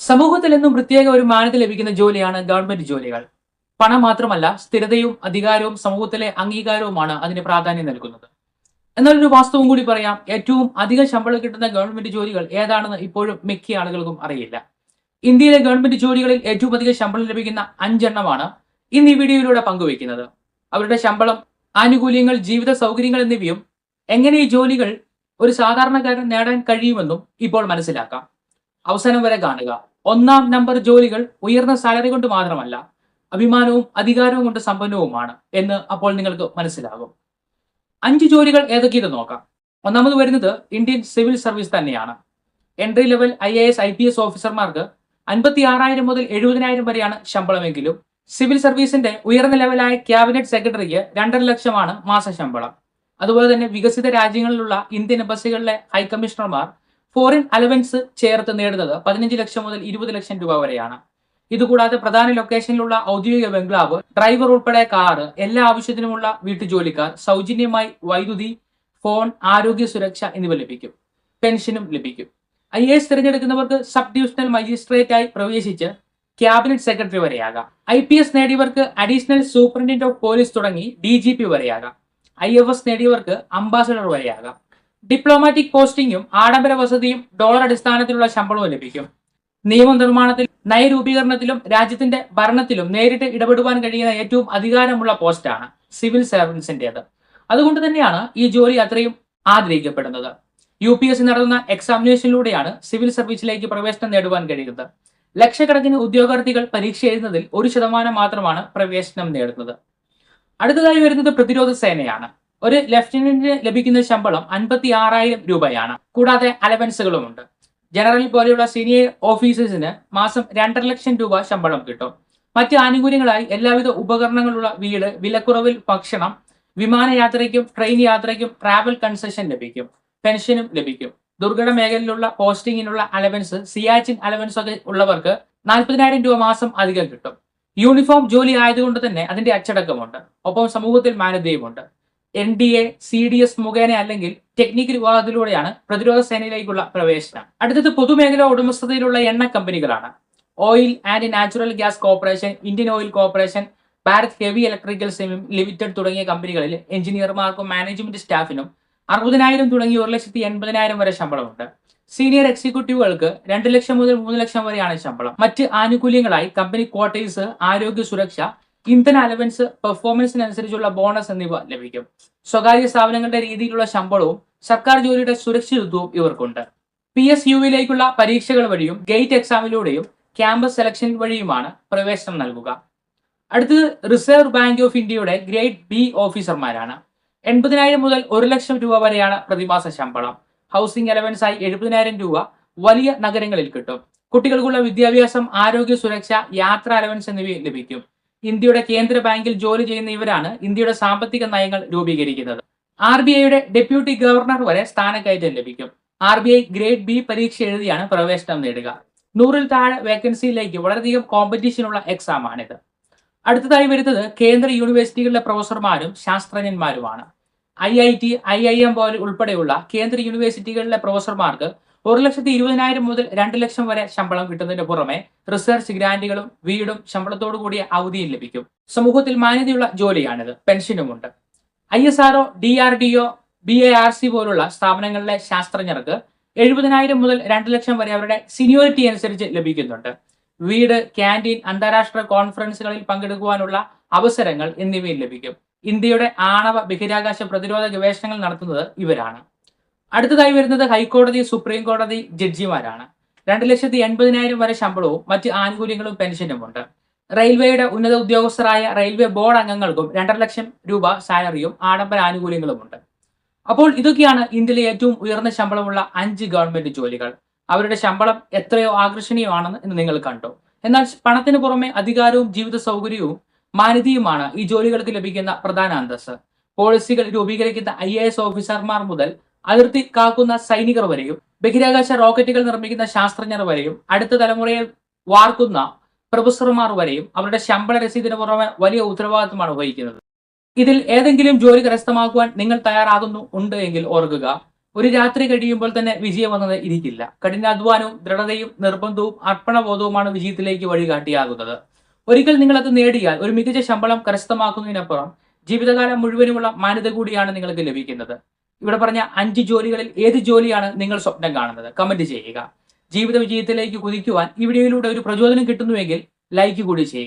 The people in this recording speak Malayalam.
സമൂഹത്തിൽ നിന്നും പ്രത്യേക ഒരു മാന്യത ലഭിക്കുന്ന ജോലിയാണ് ഗവൺമെന്റ് ജോലികൾ. പണം മാത്രമല്ല സ്ഥിരതയും അധികാരവും സമൂഹത്തിലെ അംഗീകാരവുമാണ് അതിന് പ്രാധാന്യം നൽകുന്നത്. എന്നാൽ ഒരു വാസ്തവം കൂടി പറയാം ഏറ്റവും അധിക ശമ്പളം കിട്ടുന്ന ഗവൺമെന്റ് ജോലികൾ ഏതാണെന്ന് ഇപ്പോഴും മിക്ക ആളുകൾക്കും അറിയില്ല. ഇന്ത്യയിലെ ഗവൺമെന്റ് ജോലികളിൽ ഏറ്റവും അധികം ശമ്പളം ലഭിക്കുന്ന അഞ്ചെണ്ണമാണ് ഇന്ന് ഈ വീഡിയോയിലൂടെ പങ്കുവയ്ക്കുന്നത്. അവരുടെ ശമ്പളം ആനുകൂല്യങ്ങൾ ജീവിത സൗകര്യങ്ങൾ എന്നിവയും എങ്ങനെ ഈ ജോലികൾ ഒരു സാധാരണക്കാരൻ നേടാൻ കഴിയുമെന്നും ഇപ്പോൾ മനസ്സിലാക്കാം. അവസാനം വരെ കാണുക. ഒന്നാം നമ്പർ ജോലികൾ ഉയർന്ന സാലറി കൊണ്ട് മാത്രമല്ല അഭിമാനവും അധികാരവും കൊണ്ട് സമ്പന്നവുമാണ് എന്ന് അപ്പോൾ നിങ്ങൾക്ക് മനസ്സിലാകും. അഞ്ച് ജോലികൾ ഏതൊക്കെയെന്ന് നോക്കാം. ഒന്നാമത് വരുന്നത് ഇന്ത്യൻ സിവിൽ സർവീസ് തന്നെയാണ്. Entry level I A S I P S ഓഫീസർമാർക്ക് അൻപത്തി ആറായിരം മുതൽ എഴുപതിനായിരം വരെയാണ് ശമ്പളമെങ്കിലും സിവിൽ സർവീസിന്റെ ഉയർന്ന ലെവലായ ക്യാബിനറ്റ് സെക്രട്ടറിക്ക് രണ്ടര ലക്ഷമാണ് മാസ ശമ്പളം. അതുപോലെ തന്നെ വികസിത രാജ്യങ്ങളിലുള്ള ഇന്ത്യൻ എംബസികളിലെ ഹൈക്കമ്മീഷണർമാർ ഫോറിൻ അലവൻസ് ചേർത്ത് നേടുന്നത് പതിനഞ്ച് ലക്ഷം മുതൽ ഇരുപത് ലക്ഷം രൂപ വരെയാണ്. ഇതുകൂടാതെ പ്രധാന ലൊക്കേഷനിലുള്ള ഔദ്യോഗിക ബംഗ്ലാവ് ഡ്രൈവർ ഉൾപ്പെടെ കാറ് എല്ലാ ആവശ്യത്തിനുമുള്ള വീട്ടുജോലിക്കാർ സൗജന്യമായി വൈദ്യുതി ഫോൺ ആരോഗ്യ സുരക്ഷ എന്നിവ ലഭിക്കും. പെൻഷനും ലഭിക്കും. ഐ എസ് തിരഞ്ഞെടുക്കുന്നവർക്ക് സബ് ഡിവിഷണൽ മജിസ്ട്രേറ്റായി പ്രവേശിച്ച് ക്യാബിനറ്റ് സെക്രട്ടറി വരെയാകാം. ഐ പി എസ് നേടിയവർക്ക് അഡീഷണൽ സൂപ്രണ്ടന്റ് ഓഫ് പോലീസ് തുടങ്ങി ഡി ജി പി വരെയാകാം. ഐ എഫ് എസ് നേടിയവർക്ക് അംബാസഡർ വരെയാകാം. ഡിപ്ലോമാറ്റിക് പോസ്റ്റിംഗും ആഡംബര വസതിയും ഡോളർ അടിസ്ഥാനത്തിലുള്ള ശമ്പളവും ലഭിക്കും. നിയമനിർമ്മാണത്തിൽ നയരൂപീകരണത്തിലും രാജ്യത്തിന്റെ ഭരണത്തിലും നേരിട്ട് ഇടപെടുവാൻ കഴിയുന്ന ഏറ്റവും അധികാരമുള്ള പോസ്റ്റാണ് സിവിൽ സർവീസിന്റേത് അതുകൊണ്ട് തന്നെയാണ് ഈ ജോലി അത്രയും ആഗ്രഹിക്കപ്പെടുന്നത് യു പി എസ് സി നടത്തുന്ന എക്സാമിനേഷനിലൂടെയാണ് സിവിൽ സർവീസിലേക്ക് പ്രവേശനം നേടുവാൻ കഴിയുന്നത്. ലക്ഷക്കണക്കിന് ഉദ്യോഗാർത്ഥികൾ പരീക്ഷ എഴുതുന്നതിൽ ഒരു ശതമാനം മാത്രമാണ് പ്രവേശനം നേടുന്നത്. അടുത്തതായി വരുന്നത് പ്രതിരോധ സേനയാണ്. ഒരു ലെഫ്റ്റനന്റിന് ലഭിക്കുന്ന ശമ്പളം അൻപത്തി ആറായിരം രൂപയാണ്. കൂടാതെ അലവൻസുകളുമുണ്ട്. ജനറൽ പോലെയുള്ള സീനിയർ ഓഫീസേഴ്സിന് മാസം രണ്ടര ലക്ഷം രൂപ ശമ്പളം കിട്ടും. മറ്റ് ആനുകൂല്യങ്ങളായി എല്ലാവിധ ഉപകരണങ്ങളുള്ള വീട് വിലക്കുറവിൽ ഭക്ഷണം വിമാനയാത്രയ്ക്കും ട്രെയിൻ യാത്രയ്ക്കും ട്രാവൽ കൺസെഷൻ ലഭിക്കും. പെൻഷനും ലഭിക്കും. ദുർഘട മേഖലയിലുള്ള പോസ്റ്റിങ്ങിനുള്ള അലവൻസ് സിയാച്ചിൻ അലവൻസ് ഒക്കെ ഉള്ളവർക്ക് നാൽപ്പതിനായിരം രൂപ മാസം അധികം കിട്ടും. യൂണിഫോം ജോലി ആയതുകൊണ്ട് തന്നെ അതിന്റെ അച്ചടക്കമുണ്ട്. ഒപ്പം സമൂഹത്തിൽ മാന്യതയുമുണ്ട് N D A C D S മുഖേന അല്ലെങ്കിൽ ടെക്നിക്കൽ വിഭാഗത്തിലൂടെയാണ് പ്രതിരോധ സേനയിലേക്കുള്ള പ്രവേശനം. അടുത്തത് പൊതുമേഖലാ ഉടമസ്ഥതയിലുള്ള എണ്ണ കമ്പനികളാണ്. Oil and natural gas corporation Indian oil corporation Bharat heavy electrical semi limited തുടങ്ങിയ കമ്പനികളിൽ എഞ്ചിനീയർമാർക്കും മാനേജ്മെന്റ് സ്റ്റാഫിനും അറുപതിനായിരം തുടങ്ങി ഒരു ലക്ഷത്തി എൺപതിനായിരം വരെ ശമ്പളമുണ്ട്. സീനിയർ എക്സിക്യൂട്ടീവുകൾക്ക് രണ്ട് ലക്ഷം മുതൽ മൂന്ന് ലക്ഷം വരെയാണ് ശമ്പളം. മറ്റ് ആനുകൂല്യങ്ങളായി കമ്പനി ക്വാർട്ടേഴ്സ് ആരോഗ്യ സുരക്ഷ ഇന്ധന അലവൻസ് പെർഫോമൻസിനനുസരിച്ചുള്ള ബോണസ് എന്നിവ ലഭിക്കും. സ്വകാര്യ സ്ഥാപനങ്ങളുടെ രീതിയിലുള്ള ശമ്പളവും സർക്കാർ ജോലിയുടെ സുരക്ഷിതത്വവും ഇവർക്കുണ്ട്. പി എസ് യുവിലേക്കുള്ള പരീക്ഷകൾ വഴിയും ഗേറ്റ് എക്സാമിലൂടെയും ക്യാമ്പസ് സെലക്ഷൻ വഴിയുമാണ് പ്രവേശനം നൽകുക. അടുത്തത് റിസർവ് ബാങ്ക് ഓഫ് ഇന്ത്യയുടെ ഗ്രേഡ് ബി ഓഫീസർമാരാണ്. എൺപതിനായിരം മുതൽ ഒരു ലക്ഷം രൂപ വരെയാണ് പ്രതിമാസ ശമ്പളം. ഹൗസിംഗ് അലവൻസ് ആയി എഴുപതിനായിരം രൂപ വലിയ നഗരങ്ങളിൽ കിട്ടും. കുട്ടികൾക്കുള്ള വിദ്യാഭ്യാസം ആരോഗ്യ സുരക്ഷ യാത്ര അലവൻസ് എന്നിവയും ലഭിക്കും. ഇന്ത്യയുടെ കേന്ദ്ര ബാങ്കിൽ ജോലി ചെയ്യുന്ന ഇവരാണ് ഇന്ത്യയുടെ സാമ്പത്തിക നയങ്ങൾ രൂപീകരിക്കുന്നത്. ആർ ബി ഐയുടെ ഡെപ്യൂട്ടി ഗവർണർ വരെ സ്ഥാനക്കയറ്റം ലഭിക്കും. R B I grade B പരീക്ഷ എഴുതിയാണ് പ്രവേശനം നേടുക. നൂറിൽ താഴെ വേക്കൻസിയിലേക്ക് വളരെയധികം കോമ്പറ്റീഷനുള്ള എക്സാം ആണിത് അടുത്തതായി വരുന്നത് കേന്ദ്ര യൂണിവേഴ്സിറ്റികളിലെ പ്രൊഫസർമാരും ശാസ്ത്രജ്ഞന്മാരുമാണ്. I I T I I M പോലെ ഉൾപ്പെടെയുള്ള കേന്ദ്ര യൂണിവേഴ്സിറ്റികളിലെ പ്രൊഫസർമാർക്ക് ഒരു ലക്ഷത്തി ഇരുപതിനായിരം മുതൽ രണ്ട് ലക്ഷം വരെ ശമ്പളം കിട്ടുന്നതിന് പുറമെ റിസർച്ച് ഗ്രാന്റുകളും വീടും ശമ്പളത്തോടു കൂടിയ അവധിയും ലഭിക്കും. സമൂഹത്തിൽ മാന്യതയുള്ള ജോലിയാണിത്. പെൻഷനുമുണ്ട്. I S R O D R D O B A R C പോലുള്ള സ്ഥാപനങ്ങളിലെ ശാസ്ത്രജ്ഞർക്ക് എഴുപതിനായിരം മുതൽ രണ്ട് ലക്ഷം വരെ അവരുടെ സീനിയോറിറ്റി അനുസരിച്ച് ലഭിക്കുന്നുണ്ട്. വീട് ക്യാന്റീൻ അന്താരാഷ്ട്ര കോൺഫറൻസുകളിൽ പങ്കെടുക്കുവാനുള്ള അവസരങ്ങൾ എന്നിവയും ലഭിക്കും. ഇന്ത്യയുടെ ആണവ ബഹിരാകാശ പ്രതിരോധ ഗവേഷണങ്ങൾ നടത്തുന്നത് ഇവരാണ്. അടുത്തതായി വരുന്നത് ഹൈക്കോടതി സുപ്രീം കോടതി ജഡ്ജിമാരാണ്. രണ്ട് ലക്ഷത്തി എൺപതിനായിരം വരെ ശമ്പളവും മറ്റ് ആനുകൂല്യങ്ങളും പെൻഷനും ഉണ്ട്. റെയിൽവേയുടെ ഉന്നത ഉദ്യോഗസ്ഥരായ റെയിൽവേ ബോർഡ് അംഗങ്ങൾക്കും രണ്ടര ലക്ഷം രൂപ സാലറിയും ആഡംബര ആനുകൂല്യങ്ങളുമുണ്ട് അപ്പോൾ ഇതൊക്കെയാണ് ഇന്ത്യയിലെ ഏറ്റവും ഉയർന്ന ശമ്പളമുള്ള അഞ്ച് ഗവൺമെന്റ് ജോലികൾ. അവരുടെ ശമ്പളം എത്രയോ ആകർഷണീയമാണെന്ന് ഇന്ന് നിങ്ങൾ കണ്ടു. എന്നാൽ പണത്തിന് പുറമെ അധികാരവും ജീവിത സൗകര്യവും മാനിതിയുമാണ് ഈ ജോലികൾക്ക് ലഭിക്കുന്ന പ്രധാന അന്തസ്സ്. പോളിസികൾ രൂപീകരിക്കുന്ന ഐ ഓഫീസർമാർ മുതൽ അതിർത്തി കാക്കുന്ന സൈനികർ വരെയും ബഹിരാകാശ റോക്കറ്റുകൾ നിർമ്മിക്കുന്ന ശാസ്ത്രജ്ഞർ വരെയും അടുത്ത തലമുറയെ വാർക്കുന്ന പ്രൊഫസർമാർ വരെയും അവരുടെ ശമ്പള രസീതിന് പുറമെ വലിയ ഉത്തരവാദിത്തമാണ് വഹിക്കുന്നത്. ഇതിൽ ഏതെങ്കിലും ജോലി കരസ്ഥമാക്കുവാൻ നിങ്ങൾ തയ്യാറാകുന്നു ഉണ്ട് എങ്കിൽ ഓർക്കുക. ഒരു രാത്രി കഴിയുമ്പോൾ തന്നെ വിജയം വന്നത് ഇരിക്കില്ല കഠിനാധ്വാനവും ദൃഢതയും നിർബന്ധവും അർപ്പണബോധവുമാണ് വിജയത്തിലേക്ക് വഴികാട്ടിയാകുന്നത്. ഒരിക്കൽ നിങ്ങൾ അത് നേടിയാൽ ഒരു മികച്ച ശമ്പളം കരസ്ഥമാക്കുന്നതിനപ്പുറം ജീവിതകാലം മുഴുവനുമുള്ള മാന്യത കൂടിയാണ് നിങ്ങൾക്ക് ലഭിക്കുന്നത്. ഇവിടെ പറഞ്ഞ അഞ്ച് ജോലികളിൽ ഏത് ജോലിയാണ് നിങ്ങൾ സ്വപ്നം കാണുന്നത്? കമന്റ് ചെയ്യുക. ജീവിത വിജയത്തിലേക്ക് കുതിക്കുവാൻ ഈ വീഡിയോയിലൂടെ ഒരു പ്രചോദനം കിട്ടുന്നുവെങ്കിൽ ലൈക്ക് കൂടി ചെയ്യുക.